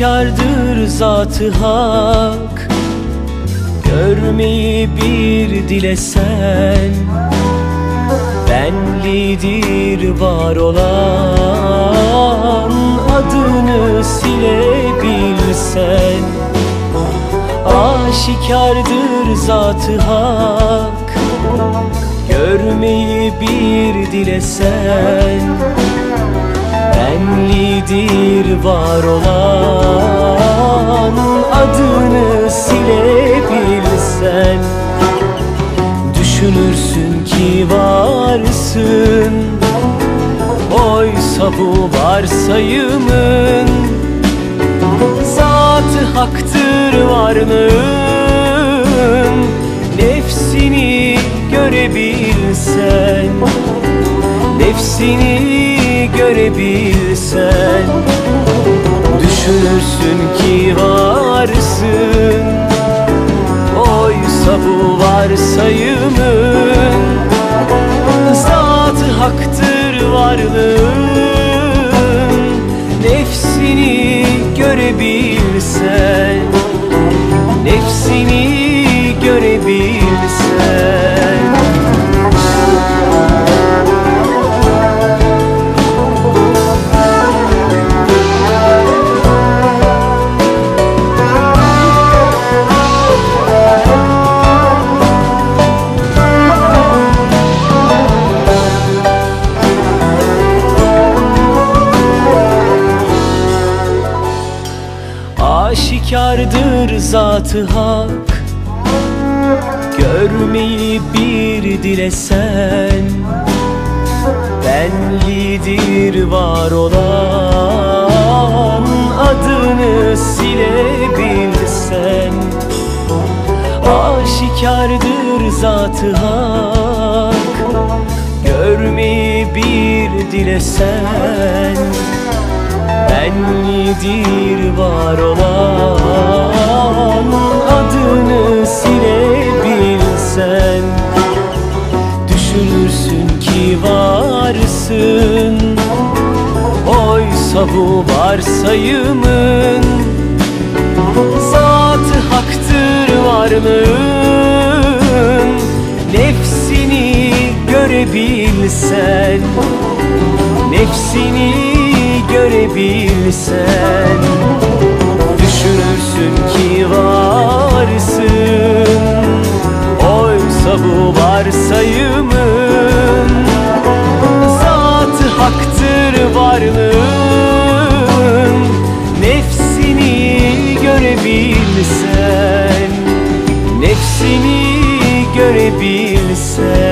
Aşikardır zatı hak. Görmeyi bir dilesen Benlidir var olan. Adını silebilsen Aşikardır zatı hak. Görmeyi bir dilesen Benlidir var olan Adını silebilsen. Düşünürsün ki varsın Oysa bu varsayımın Zatı haktır varlığın. Nefsini görebilsen Nefsini görebilsen. Düşünürsün ki varsın. Oysa bu varsayımın Zatı haktır varlığın. Nefsini görebilsen Nefsini Aşikardır zatı hak. Görmeyi bir dilesen Benlidir var olan Adını silebilsen. Aşikardır zatı hak. Görmeyi bir dilesen Benlidir var olan Adını silebilsen. Düşünürsün ki varsın Oysa bu varsayımın Zatı haktır varlığın. Nefsini görebilsen Nefsini görebilsen Düşünürsün ki varsın. Oysa bu varsayımın Zatı haktır varlığın. Nefsini görebilsen Nefsini görebilsen